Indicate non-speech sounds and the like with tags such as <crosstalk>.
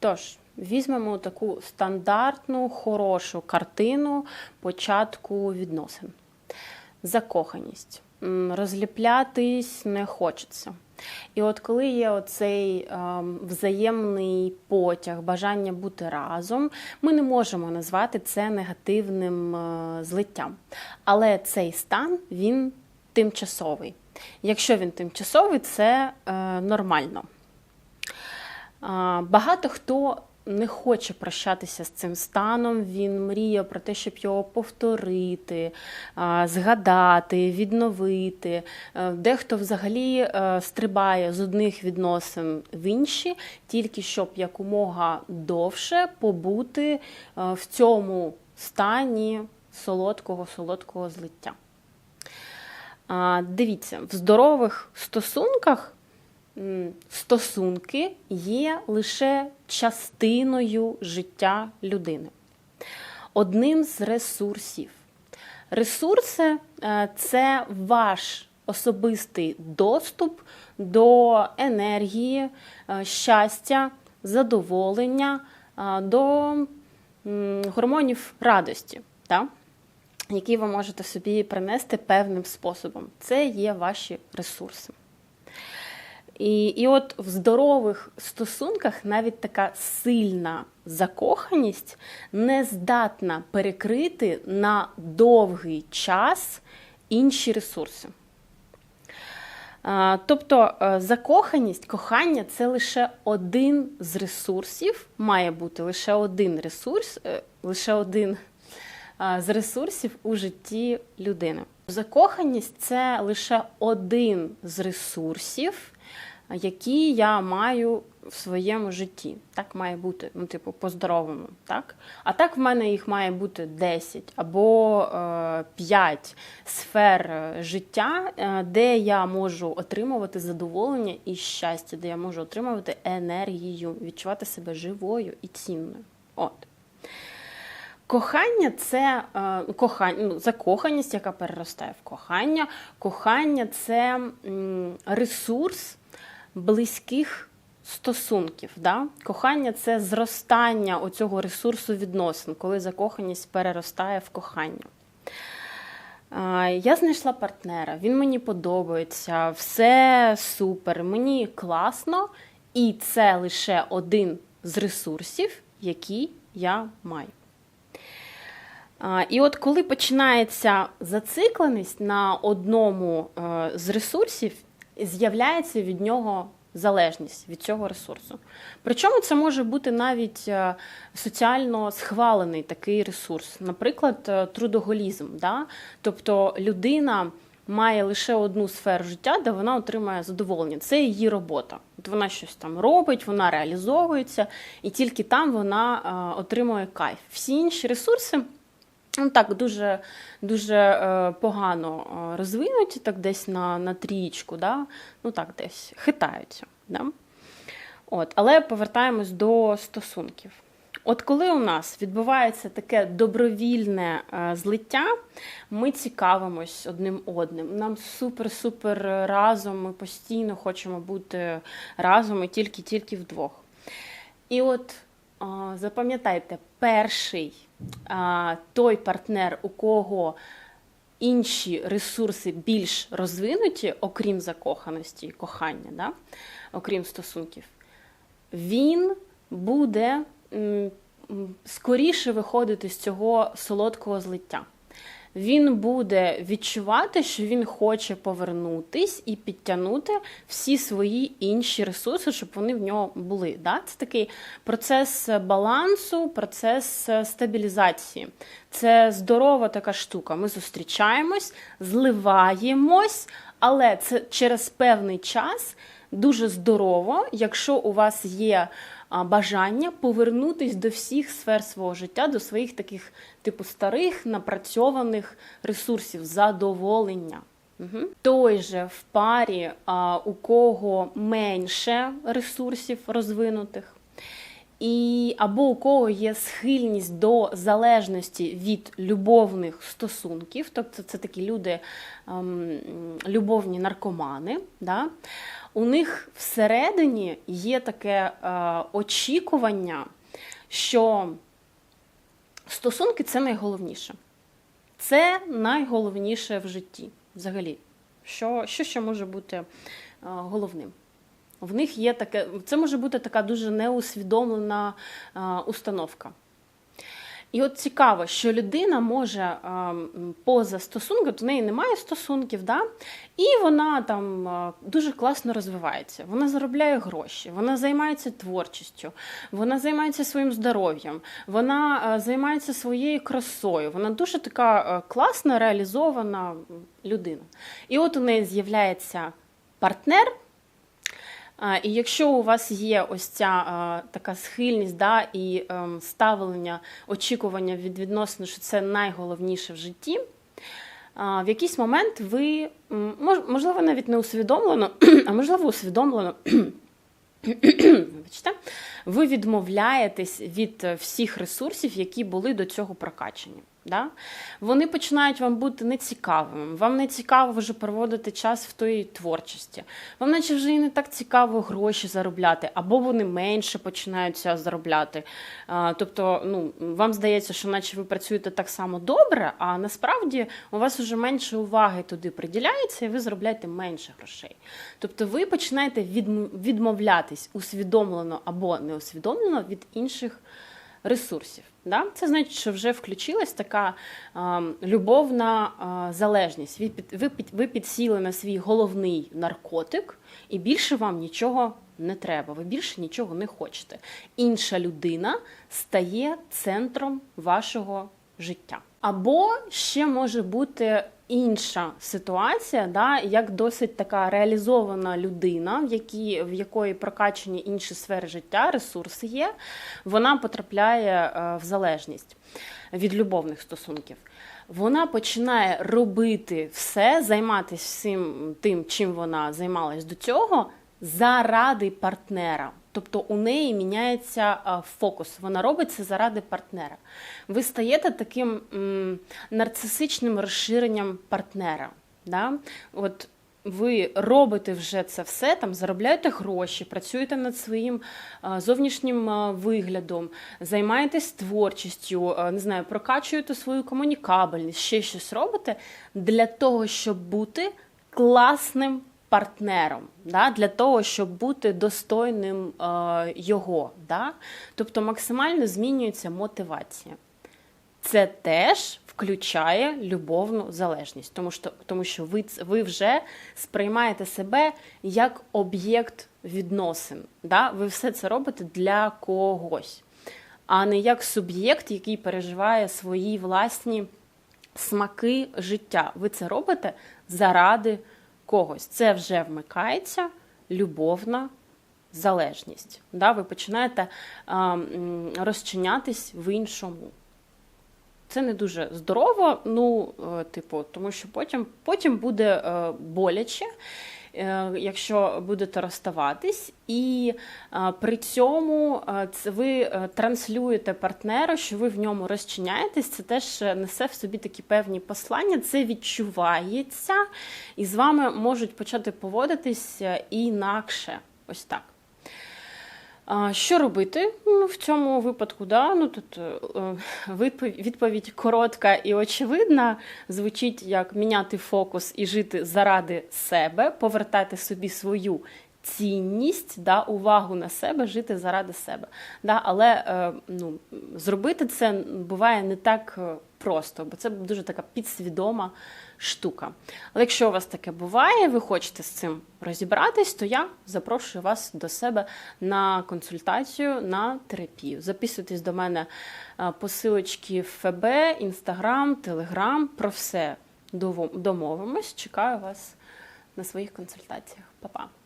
Тож, візьмемо таку стандартну, хорошу картину початку відносин. Закоханість. Розліплятись не хочеться. І от коли є оцей ем, взаємний потяг, бажання бути разом, ми не можемо назвати це негативним е, злиттям. Але цей стан він тимчасовий. Якщо він тимчасовий, це е, нормально. Багато хто не хоче прощатися з цим станом. Він мріє про те, щоб його повторити, згадати, відновити. Е, Дехто взагалі е, стрибає з одних відносин в інші, тільки щоб якомога довше побути е, в цьому стані солодкого солодкого злиття. Дивіться, в здорових стосунках стосунки є лише частиною життя людини, одним з ресурсів. Ресурси е, це ваш особистий доступ до енергії, е, щастя, задоволення, е, до гормонів радості. Так? які ви можете собі принести певним способом. Це є ваші ресурси. І, і от в здорових стосунках навіть така сильна закоханість не здатна перекрити на довгий час інші ресурси. Тобто е, закоханість, кохання це лише один з ресурсів, має бути лише один ресурс, е, лише один з ресурсів у житті людини. Закоханість це лише один з ресурсів, які я маю в своєму житті. Так має бути, ну, типу, по-здоровому. Так? А так в мене їх має бути 10 або е, 5 сфер е, життя, е, де я можу отримувати задоволення і щастя, де я можу отримувати енергію, відчувати себе живою і цінною. От. Кохання це е, кохання, ну, закоханість, яка переростає в кохання. Кохання це м, ресурс близьких стосунків. Да? Кохання це зростання оцього ресурсу відносин, коли закоханість переростає в кохання. Я знайшла партнера, він мені подобається, все супер, мені класно, і це лише один з ресурсів, які я маю. І от коли починається зацикленість на одному е, з ресурсів, з'являється від нього залежність від цього ресурсу. Причому це може бути навіть е, соціально схвалений такий ресурс, наприклад, е, трудоголізм. Да? Тобто людина має лише одну сферу життя, де вона отримує задоволення. Це її робота. От вона щось там робить, вона реалізовується, і тільки там вона е, отримує кайф. Всі інші ресурси. Ну так, дуже дуже е, погано е, розвинуті, так десь на на трієчку, да? ну так десь хитаються. Да? От, Але повертаємось до стосунків. От коли у нас відбувається таке добровільне е, злиття, ми цікавимось одним одним. Нам супер-супер разом, ми постійно хочемо бути разом і тільки-тільки вдвох. І от е, запам'ятайте, перший той партнер, у кого інші ресурси більш розвинуті, окрім закоханості і кохання, да? окрім стосунків, він буде скоріше виходити з цього солодкого злиття. Він буде відчувати, що він хоче повернутись і підтягнути всі свої інші ресурси, щоб вони в нього були. Да? Це такий процес балансу, процес стабілізації. Це здорова така штука. Ми зустрічаємось, зливаємось, але це через певний час дуже здорово, якщо у вас є бажання повернутись до всіх сфер свого життя, до своїх таких, типу, старих напрацьованих ресурсів, задоволення. Угу. Той же в парі, а, у кого менше ресурсів розвинутих, і або у кого є схильність до залежності від любовних стосунків, тобто це такі люди ем, любовні наркомани. Да? У них всередині є таке е, очікування, що стосунки це найголовніше. Це найголовніше в житті взагалі. Що, що ще може бути е, головним? В них є таке, це може бути така дуже неусвідомлена е, установка. І от цікаво, що людина може поза стосунком, в неї немає стосунків, да? і вона там дуже класно розвивається. Вона заробляє гроші, вона займається творчістю, вона займається своїм здоров'ям, вона займається своєю красою. Вона дуже така класна, реалізована людина. І от у неї з'являється партнер. І якщо у вас є ось ця така схильність да, і ем, ставлення, очікування від відносин, що це найголовніше в житті, в якийсь момент ви, можливо, навіть не усвідомлено, <clears throat> а можливо, усвідомлено, <clears throat> вибачте, ви відмовляєтесь від е, всіх ресурсів, які були до цього прокачані. Да? Вони починають вам бути нецікавими. Вам не цікаво вже проводити час в тої творчості. Вам наче вже і не так цікаво гроші заробляти, або вони менше починаються заробляти. А, тобто, ну, вам здається, що наче ви працюєте так само добре, а насправді у вас вже менше уваги туди приділяється, і ви заробляєте менше грошей. Тобто ви починаєте відмовлятись усвідомлено або неусвідомлено від інших ресурсів. Да? Це значить, що вже включилась така а, любовна а, залежність. Ви, ви, ви підсіли на свій головний наркотик, і більше вам нічого не треба. Ви більше нічого не хочете. Інша людина стає центром вашого життя. Або ще може бути інша ситуація, да, як досить така реалізована людина, в, якій, в якої прокачані інші сфери життя, ресурси є, вона потрапляє е, в залежність від любовних стосунків. Вона починає робити все, займатися всім тим, чим вона займалась до цього, заради партнера. Тобто у неї міняється фокус. Вона робить це заради партнера. Ви стаєте таким м, нарцисичним розширенням партнера. Да? От ви робите вже це все, там заробляєте гроші, працюєте над своїм зовнішнім виглядом, займаєтесь творчістю, не знаю, прокачуєте свою комунікабельність, ще щось робите для того, щоб бути класним партнером, да, для того, щоб бути достойним е, його. Да? Тобто максимально змінюється мотивація. Це теж включає любовну залежність, тому що, тому що ви, ви вже сприймаєте себе як об'єкт відносин. Да? Ви все це робите для когось, а не як суб'єкт, який переживає свої власні смаки життя. Ви це робите заради когось. Це вже вмикається любовна залежність. Да? Ви починаєте а, розчинятись в іншому. Це не дуже здорово, ну, е, типу, тому що потім, потім буде е, боляче, якщо будете розставатись, і е, при цьому е, ви е, транслюєте партнера, що ви в ньому розчиняєтесь. Це теж е, несе в собі такі певні послання. Це відчувається, і з вами можуть почати поводитись е, інакше. Ось так. Що робити Ну, в цьому випадку? Да? Ну, тут е, відповідь, відповідь коротка і очевидна. Звучить як міняти фокус і жити заради себе, повертати собі свою цінність, да, увагу на себе, жити заради себе. Да? Але е, ну, зробити це буває не так е, просто, бо це дуже така підсвідома штука. Але якщо у вас таке буває, ви хочете з цим розібратись, то я запрошую вас до себе на консультацію на терапію. Записуйтесь до мене е, посилочки в ФБ, Інстаграм, Телеграм. Про все домовимось. Чекаю вас на своїх консультаціях. Па-па.